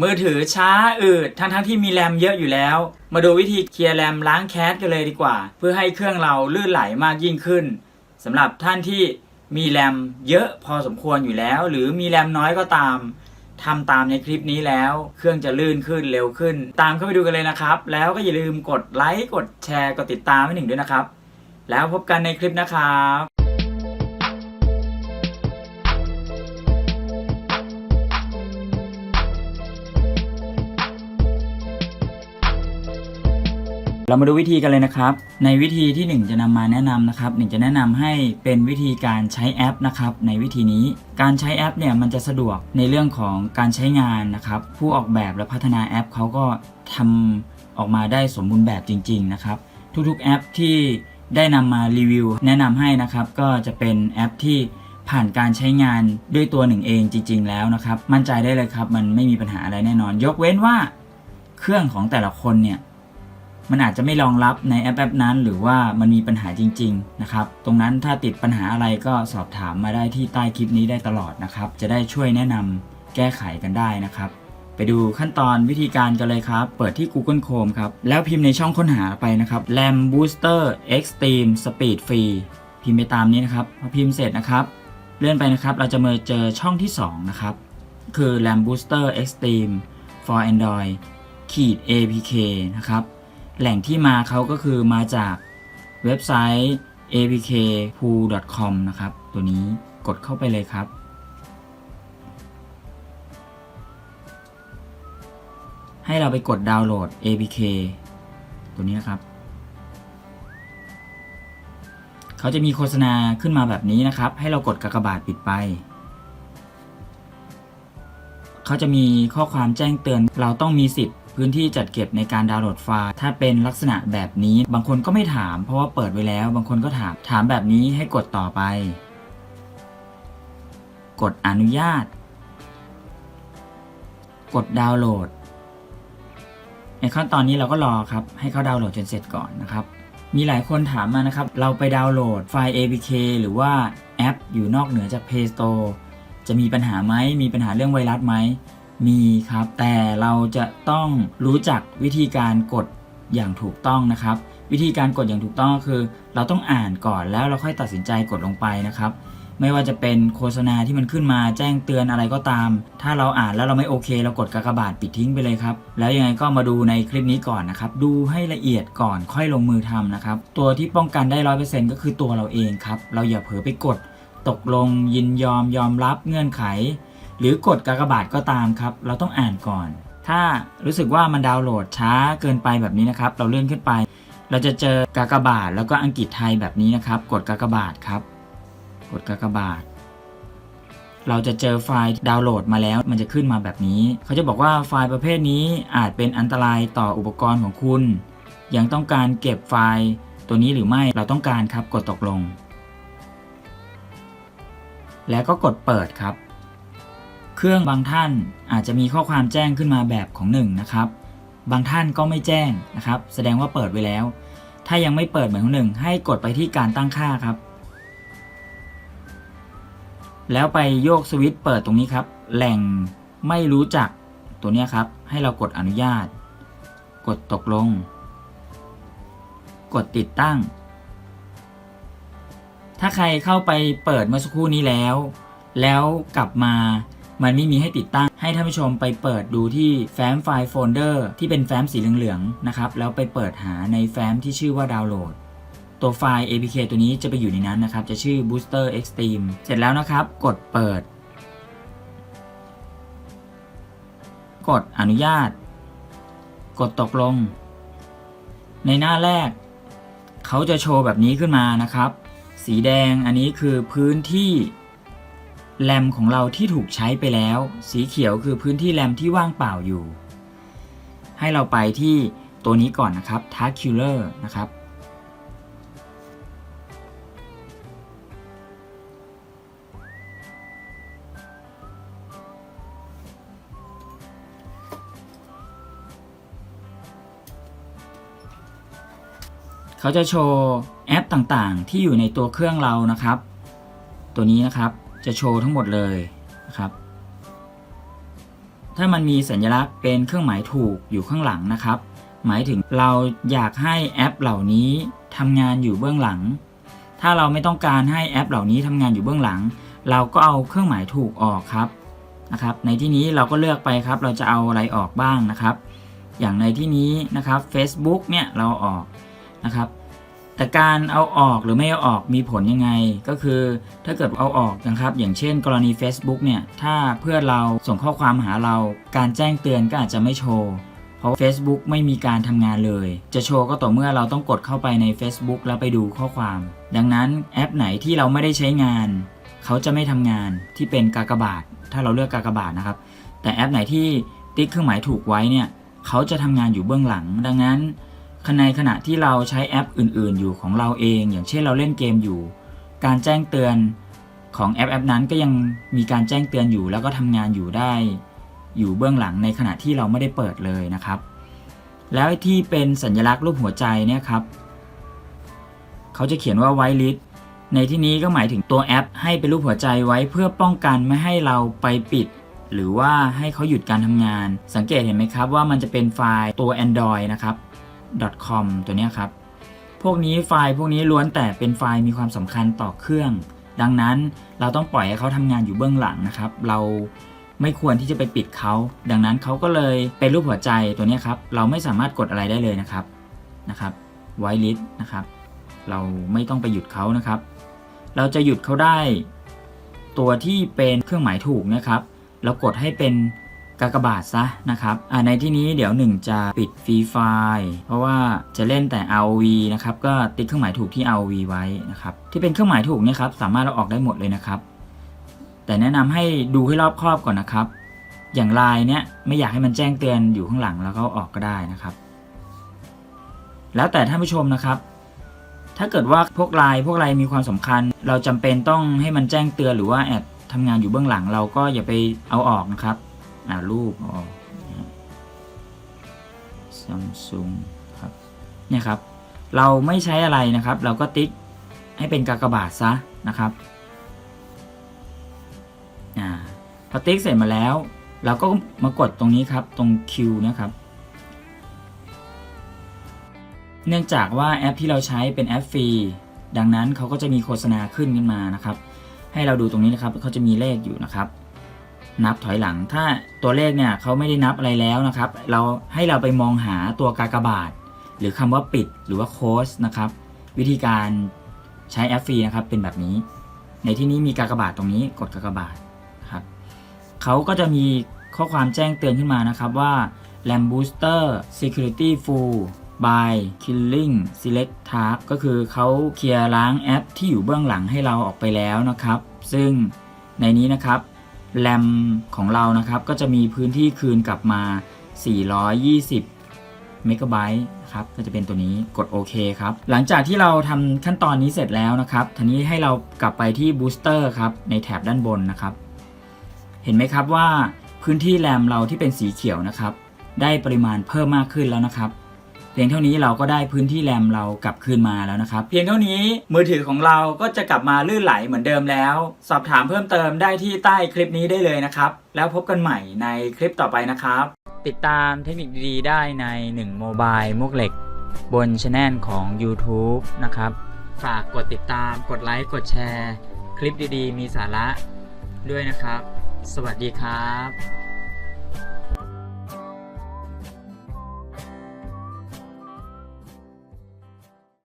มือถือช้าอืดทั้งที่มีแรมเยอะอยู่แล้ว มาดูวิธีเคลียร์แรมล้างแคสกันเลยดีกว่า เพื่อให้เครื่องเราลื่นไหลมากยิ่งขึ้นสำหรับท่านที่มีแรมเยอะพอสมควรอยู่แล้ว หรือมีแรมน้อยก็ตามทำตามในคลิปนี้แล้ว เครื่องจะลื่นขึ้นเร็วขึ้น ตามเข้าไปดูกันเลยนะครับ แล้วก็อย่าลืมกดไลค์กดแชร์กดติดตามให้หนึ่งด้วยนะครับ แล้วพบกันในคลิปนะครับ เรามาดูวิธีกันเลยนะครับ ในวิธีที่หนึ่งจะนำมาแนะนำนะครับหนึ่งจะแนะนำให้เป็นวิธีการใช้แอปนะครับในวิธีนี้ การใช้แอปเนี่ยมันจะสะดวกในเรื่องของการใช้งานนะครับผู้ออกแบบและพัฒนาแอปเขาก็ทำออกมาได้สมบูรณ์แบบจริง ๆ นะครับ ทุกๆแอปที่ได้นำมารีวิว แนะนำให้นะครับก็จะเป็นแอปที่ผ่านการใช้งานด้วยตัวหนึ่งเองจริง ๆ แล้วนะครับ มั่นใจได้เลยครับ มันไม่มีปัญหาอะไรแน่นอน ยกเว้นว่าเครื่องของแต่ละคนเนี่ย มันอาจจะไม่รองรับในแอปแอปนั้น หรือว่ามันมีปัญหาจริง ๆ นะครับ ตรงนั้นถ้าติดปัญหาอะไรก็สอบถามมาได้ที่ใต้คลิปนี้ได้ตลอดนะครับ จะได้ช่วยแนะนำแก้ไขกันได้นะครับ ไปดูขั้นตอนวิธีการกันเลยครับ เปิดที่ Google Chrome ครับ แล้วพิมพ์ในช่องค้นหาไปนะครับ RAM Booster Extreme Speed Free พิมพ์ไปตามนี้นะครับ พอพิมพ์เสร็จนะครับ เลื่อนไปนะครับ เราจะมาเจอช่องที่ 2 นะครับ คือ RAM Booster Extreme for Android ขีด APK นะครับ แหล่งที่มาเขาก็คือมาจากเว็บไซต์ apkpool.com นะครับ ตัวนี้กดเข้าไปเลยครับ ให้เราไปกดดาวน์โหลด apk ตัวนี้นะครับ เขาจะมีโฆษณาขึ้นมาแบบนี้นะครับ ให้เรากดกากบาทปิดไป เขาจะมีข้อความแจ้งเตือนเราต้องมีสิทธิ์ พื้นที่จัดเก็บในการดาวน์โหลดไฟล์ ถ้าเป็นลักษณะแบบนี้ บางคนก็ไม่ถาม เพราะว่าเปิดไว้แล้ว บางคนก็ถาม ถามแบบนี้ให้กดต่อไป กดอนุญาต กดดาวน์โหลด ในขั้นตอนนี้เราก็รอครับ ให้เขาดาวน์โหลดจนเสร็จก่อนนะครับ มีหลายคนถามมานะครับ เราไปดาวน์โหลดไฟล์ APK หรือว่าแอป อยู่นอกเหนือจาก Play Store จะมีปัญหาไหม มีปัญหาเรื่องไวรัสไหม มีครับ แต่เราจะต้องรู้จักวิธีการกดอย่างถูกต้องนะครับ วิธีการกดอย่างถูกต้องก็คือ เราต้องอ่านก่อนแล้วเราค่อยตัดสินใจกดลงไปนะครับ ไม่ว่าจะเป็นโฆษณาที่มันขึ้นมาแจ้งเตือนอะไรก็ตาม ถ้าเราอ่านแล้วเราไม่โอเค เรากดกากบาทปิดทิ้งไปเลยครับ แล้วยังไงก็มาดูในคลิปนี้ก่อนนะครับ ดูให้ละเอียดก่อนค่อยลงมือทำนะครับ ตัวที่ป้องกันได้ร้อยเปอร์เซ็นต์ก็คือตัวเราเองครับ เราอย่าเผลอไปกด ตกลงยินยอมยอมรับเงื่อนไข หรือกดกากบาทก็ตามครับ เราต้องอ่านก่อน ถ้ารู้สึกว่ามันดาวน์โหลดช้าเกินไปแบบนี้นะครับ เราเลื่อนขึ้นไป เราจะเจอกากบาทแล้วก็อังกฤษไทยแบบนี้นะครับ กดกากบาทครับ กดกากบาท เราจะเจอไฟล์ดาวน์โหลดมาแล้ว มันจะขึ้นมาแบบนี้ เขาจะบอกว่าไฟล์ประเภทนี้อาจเป็นอันตรายต่ออุปกรณ์ของคุณ ยังต้องการเก็บไฟล์ตัวนี้หรือไม่ เราต้องการครับ กดตกลง แล้วก็กดเปิดครับ เครื่องบางท่านอาจจะมีข้อความแจ้งขึ้นมาแบบของหนึ่งนะครับ บางท่านก็ไม่แจ้งนะครับ แสดงว่าเปิดไว้แล้ว ถ้ายังไม่เปิดเหมือนของหนึ่งให้กดไปที่การตั้งค่าครับ แล้วไปโยกสวิตช์เปิดตรงนี้ครับ แหล่งไม่รู้จักตัวนี้ครับ ให้เรากดอนุญาต กดตกลง กดติดตั้ง ถ้าใครเข้าไปเปิดเมื่อสักครู่นี้แล้ว แล้วกลับมา มันไม่มีให้ติดตั้ง ให้ท่านผู้ชมไปเปิดดูที่แฟ้มไฟล์โฟลเดอร์ที่เป็นแฟ้มสีเหลืองๆนะครับแล้วไปเปิดหาในแฟ้มที่ชื่อว่าดาวน์โหลดตัวไฟล์ APK ตัวนี้จะไปอยู่ในนั้นนะครับ จะชื่อ Booster Extreme เสร็จแล้วนะครับ กดเปิด กดอนุญาต กดตกลง ในหน้าแรก เขาจะโชว์แบบนี้ขึ้นมานะครับ สีแดงอันนี้คือพื้นที่ แรมของเราที่ถูกใช้ไปแล้ว สีเขียวคือพื้นที่แรมที่ว่างเปล่าอยู่ ให้เราไปที่ตัวนี้ก่อนนะครับ Tacular นะครับ เขาจะโชว์แอปต่างๆ ที่อยู่ในตัวเครื่องเรานะครับ ตัวนี้นะครับ จะโชว์ทั้งหมดเลยนะครับ ถ้ามันมีสัญลักษณ์เป็นเครื่องหมายถูกอยู่ข้างหลังนะครับ หมายถึงเราอยากให้แอปเหล่านี้ทำงานอยู่เบื้องหลัง ถ้าเราไม่ต้องการให้แอปเหล่านี้ทำงานอยู่เบื้องหลัง เราก็เอาเครื่องหมายถูกออกครับนะครับ ในที่นี้เราก็เลือกไปครับ เราจะเอาอะไรออกบ้างนะครับ อย่างในที่นี้นะครับ Facebook เนี่ยเราออกนะครับ แต่การเอาออกหรือไม่เอาออกมีผลยังไง ก็คือถ้าเกิดเอาออกนะครับ อย่างเช่น กรณี Facebook เนี่ย ถ้าเพื่อนเราส่งข้อความหาเรา การแจ้งเตือนก็อาจจะไม่โชว์ เพราะ Facebook ไม่มีการทำงานเลย จะโชว์ก็ต่อเมื่อเราต้องกดเข้าไปใน Facebook แล้วไปดูข้อความ ดังนั้นแอปไหนที่เราไม่ได้ใช้งาน เขาจะไม่ทำงานที่เป็นกากบาท ถ้าเราเลือกกากบาทนะครับ แต่แอปไหนที่ติ๊กเครื่องหมายถูกไว้เนี่ย เขาจะทำงานอยู่เบื้องหลัง ดังนั้น ในขณะที่เราใช้แอปอื่น ๆ อยู่ของเราเอง อย่างเช่นเราเล่นเกมอยู่ การแจ้งเตือนของแอปแอปนั้นก็ยังมีการแจ้งเตือนอยู่ แล้วก็ทำงานอยู่ได้ อยู่เบื้องหลังในขณะที่เราไม่ได้เปิดเลยนะครับ แล้วที่เป็นสัญลักษณ์รูปหัวใจเนี่ยครับเขาจะเขียนว่าไวลิสในที่นี้ก็หมายถึงตัวแอป ให้เป็นรูปหัวใจไว้เพื่อป้องกันไม่ให้เราไปปิด หรือว่าให้เขาหยุดการทำงาน สังเกตเห็นไหมครับว่ามันจะเป็นไฟล์ตัว Android นะครับ .com ตัวนี้ครับ พวกนี้ไฟล์พวกนี้ล้วนแต่เป็นไฟล์มีความสำคัญต่อเครื่อง ดังนั้นเราต้องปล่อยให้เขาทำงานอยู่เบื้องหลังนะครับ เราไม่ควรที่จะไปปิดเขา ดังนั้นเขาก็เลยเป็นรูปหัวใจตัวนี้ครับ เราไม่สามารถกดอะไรได้เลยนะครับ นะครับไวลิสนะครับ เราไม่ต้องไปหยุดเขานะครับ เราจะหยุดเขาได้ ตัวที่เป็นเครื่องหมายถูกนะครับ เรากดให้เป็น กากบาทซะนะครับในที่นี้เดี๋ยวหนึ่งจะปิดฟรีไฟล์เพราะว่าจะเล่นแต่ ROV นะครับก็ติดเครื่องหมายถูกที่ ROV ไว้นะครับที่เป็นเครื่องหมายถูกเนี่ยครับสามารถเราออกได้หมดเลยนะครับ แต่แนะนำให้ดูให้รอบครอบก่อนนะครับ อย่างลายเนี้ยไม่อยากให้มันแจ้งเตือนอยู่ข้างหลังแล้วก็ออกก็ได้นะครับ แล้วแต่ท่านผู้ชมนะครับ ถ้าเกิดว่าพวกลน์พวกลน์มีความสำคัญ เราจำเป็นต้องให้มันแจ้งเตือนหรือว่าแอดทำงานอยู่เบื้องหลังเราก็อย่าไปเอาออกนะครับ อ่ารูปออกซัมซุงครับเนี่ยครับ เราไม่ใช้อะไรนะครับ เราก็ติ๊กให้เป็นกากบาทซะนะครับอ่าพอติ๊กเสร็จมาแล้ว เราก็มากดตรงนี้ครับตรง Q นะครับ เนื่องจากว่าแอปที่เราใช้เป็นแอปฟรีดังนั้นเขาก็จะมีโฆษณาขึ้นขึ้นมานะครับ ให้เราดูตรงนี้นะครับเขาจะมีเลขอยู่นะครับ นับถอยหลัง ถ้าตัวเลขเนี่ยเขาไม่ได้นับอะไรแล้วนะครับ เราให้เราไปมองหาตัวกากบาท หรือคำว่าปิดหรือว่าโค้ดนะครับ วิธีการใช้แอปฟรีนะครับเป็นแบบนี้ ในที่นี้มีกากบาทตรงนี้กดกากบาทครับเขาก็จะมีข้อความแจ้งเตือนขึ้นมานะครับว่า RAM Booster Security Full by Killing Select Task ก็คือเขาเคลียร์ล้างแอปที่อยู่เบื้องหลังให้เราออกไปแล้วนะครับ ซึ่งในนี้นะครับ แรมของเรานะครับก็จะมีพื้นที่คืนกลับมา 420 เมกะไบต์ครับก็จะเป็นตัวนี้กดโอเคครับ หลังจากที่เราทำขั้นตอนนี้เสร็จแล้วนะครับทีนี้ให้เรากลับไปที่บูสเตอร์ครับในแถบด้านบนนะครับ เห็นไหมครับว่าพื้นที่แรมเราที่เป็นสีเขียวนะครับ ได้ปริมาณเพิ่มมากขึ้นแล้วนะครับ เพียงเท่านี้เราก็ได้พื้นที่แรมเรากลับคืนมาแล้วนะครับ เพียงเท่านี้มือถือของเราก็จะกลับมาลื่นไหลเหมือนเดิมแล้ว สอบถามเพิ่มเติมได้ที่ใต้คลิปนี้ได้เลยนะครับ แล้วพบกันใหม่ในคลิปต่อไปนะครับ ติดตามเทคนิคดีๆได้ใน1โมบายมุกเหล็ก บนช anel ของ YouTube นะครับ ฝากกดติดตามกดไลค์กดแชร์ คลิปดีๆ มีสาระด้วยนะครับ สวัสดีครับ